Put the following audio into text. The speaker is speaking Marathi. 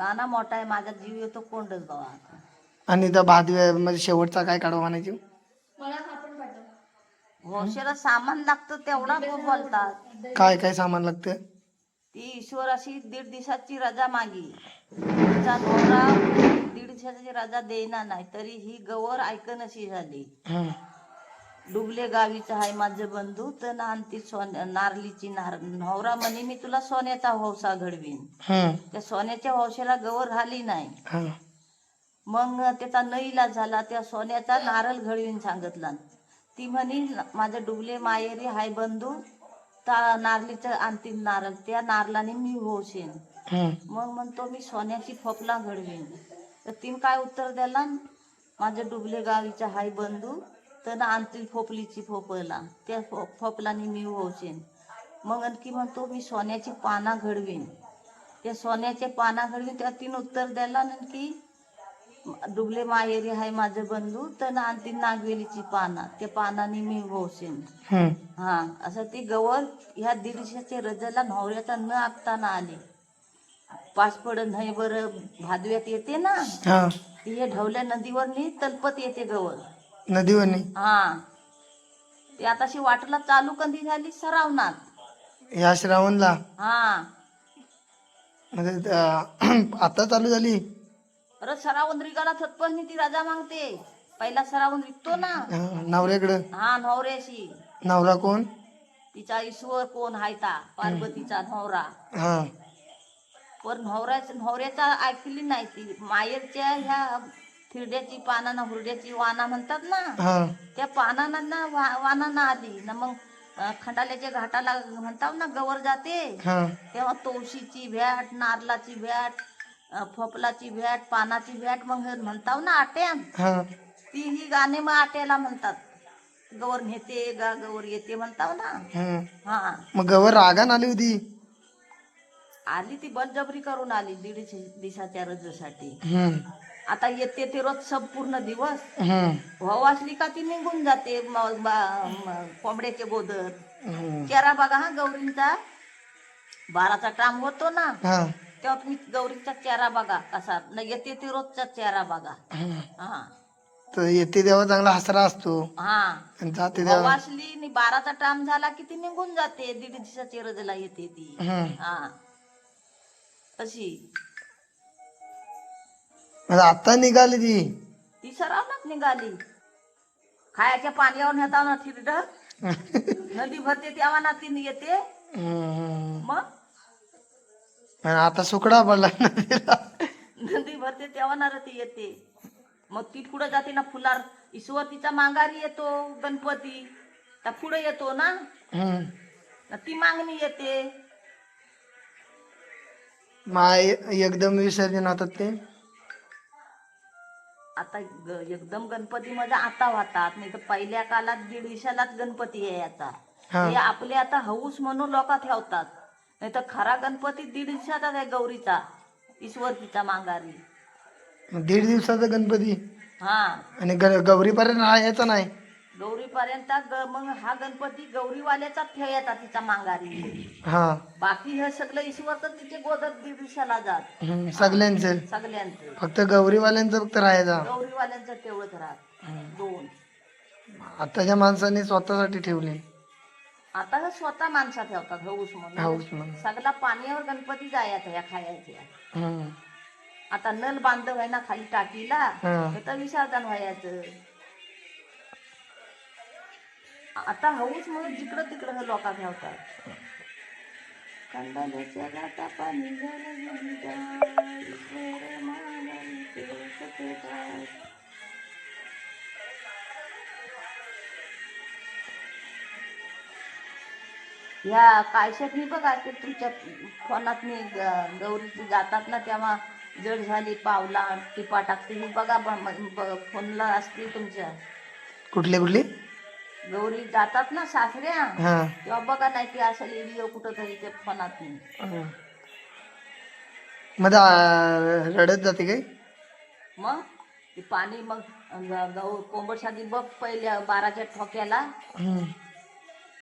गाणं मोठा आहे माझा जीव येतो कोंडच बाबा आणि त्या भादव्या म्हणजे शेवटचा काय काढवा म्हणायची? हौशेला सामान लागतं तेवढा गो- बोलतात. काय काय सामान लागतं? ती ईश्वर अशी दीड दिवसाची रजा मागी. तिचा नवरा दीड दिवसाची रजा देईना नाही तरी ही गवर ऐकनशी झाली. हं. डुबले गावीचं आहे माझं बंधू तर ना आणती सोन्या नारलीची नार नवरा म्हणे मी तुला सोन्याचा हौसा घडवीन. त्या सोन्याच्या हौशेला गवर झाली नाही. मग त्याचा नईला झाला त्या सोन्याचा नारळ घडवीन सांगितला ती म्हणी माझ्या डुबले मायेरी हाय बंधू ता नारलीचं अंतिम नारळ त्या नारळाने मी होशीन. मग म्हणतो मी सोन्याची फोपला घडवीन तर तीन काय उत्तर द्याला माझ्या डुबले गावीचा हाय बंधू तर ना आणतील फोपलीची फोपला त्या फो फोपलाने मी होशीन. मग आणखी म्हणतो मी सोन्याची पाना घडवीन. त्या सोन्याचे पाना घडवीन त्या तीन उत्तर द्याला आणखी डुबले माहेरी हाय माझे बंधू तर ना आणतील नागवेलीची पाना. त्या पानाने मी होशीन. हं. हा असं ती गवर ह्या दीडशेच्या रजेला नवऱ्याचा न आखताना आली. पाच पड नाही बरं भादव्यात येते ना? हा. ती हे ढवल्या नदीवर नी तलपत येते गवर नदीवर नाही हा. ती आताशी वाटला चालू कधी झाली सरावनात. या श्रावणला? हा. म्हणजे अं, आता चालू झाली? अरे सरावून रिगाला थतपसनी ती राजा मागते. पहिला सरावून विकतो ना. नवऱ्याकडं हा नवऱ्याशी नवरा कोण? तिचा ईश्वर कोण हायता पार्वतीचा नवरा. हा. पण नवऱ्याच नवऱ्याचा ऐकली नाही ती. मायरच्या ह्या थिरड्याची पानांना हुरड्याची वाना म्हणतात ना? हा. त्या पानांना ना वा- वानांना आली ना मग अं, खंडाल्याच्या घाटाला म्हणतात ना गवर जाते. हा. तेव्हा तुळशीची भ्याट नारलाची भ्याट अं, फोपलाची भ्याट पानाची भ्याट मग हे म्हणताव ना आट्या हा. ती ही गाणे मग आट्याला म्हणतात. गवर नेते गा गवर येते म्हणताव ना? हं. हा. मग गवर रागान आली होती? आली ती बलजबरी करून आली दीडशे दिवसाच्या रजेसाठी. आता येते ते रोज संपूर्ण दिवस. भाऊ असली का ती निघून जाते कोंबड्याचे गोदर. चेहरा बघा हा गौरींचा. बाराचा टाम होतो ना हा. तेव्हा तुम्ही गौरीचा चेहरा बघा कसा. न येते ते रोजचा चेहरा बघा. हं. तर येते तेव्हा चांगला हसरा असतो. हा. आणि जाते तेव्हा असली नि बाराचा टाम झाला की ती निघून जाते. दीड दिवसाची रजेला येते ती. हं. हा अशी म्हणजे आता निघाली ती. ती सरावनात निघाली. खायच्या पाण्यावर नेता ना थिरड नदी भरते तेव्हा ना ती येते. मग? आता सुकडा पडला नदीला नदी भरते तेव्हा ना ती येते. मग ती पुढे जाते ना फुलार. ईश्वर तिचा मांगारी येतो गणपती. त्या पुढे येतो ना. न ती मागणी येते. माय एकदम विसर्जन होतात ते. आता ग- एकदम गणपती मध्ये आता होतात नाही तर पहिल्या काळात दीड दिवसालाच गणपती यायचा. हा. हे आपले आता हौस म्हणून लोक ठेवतात. नाही तर खरा गणपती दीड दिवसाचाच आहे गौरीचा ईश्वर तिचा मांगारी मग दीड दिवसाचा गणपती? हा. आणि ग- गौरीपर्यंत राहायचा नाही? गौरीपर्यंत ग- मग हा गणपती गौरीवाल्याचा ठेवायचा तिचा मांगारी हा. बाकी हे सगळं ईश्वर तर तिचे गोदर दिवसाला जात. हं. सगळ्यांचं. सगळ्यांचं. फक्त गौरीवाल्यांचं फक्त राहायचा. गौरीवाल्यांचं तेवढंच राहत. दोन. आताच्या माणसाने स्वतःसाठी ठेवले. आता हे स्वतः माणसा ठेवतात हौस म्हणून. हाऊस म्हणून. सगळा पाण्यावर गणपती जायचा या खायच्या. आता नल बांधव आहे ना खाली टाकीला हं. तर विसर्जन व्हायचं. आता हौस म्हणून जिकडं तिकडं हे लोक गाता पाणी पेटाळ. या कायशात मी बघा ते तुमच्या फोनात मी गौरीची जातात ना तेव्हा जड झाली पावला टिपा टाकते. ही बघा म- ब- फोनला असते तुमच्या. कुठले कुठले? गौरी जातात ना सासऱ्या हा. तेव्हा बघा नाही की असं व्हिडिओ कुठं तरी ते फोनात नाही हं. आ, रडत जाते काय? मग? ते पाणी मग ग- गौ कोंबडशादी बघ पहिल्या बाराच्या ठोक्याला.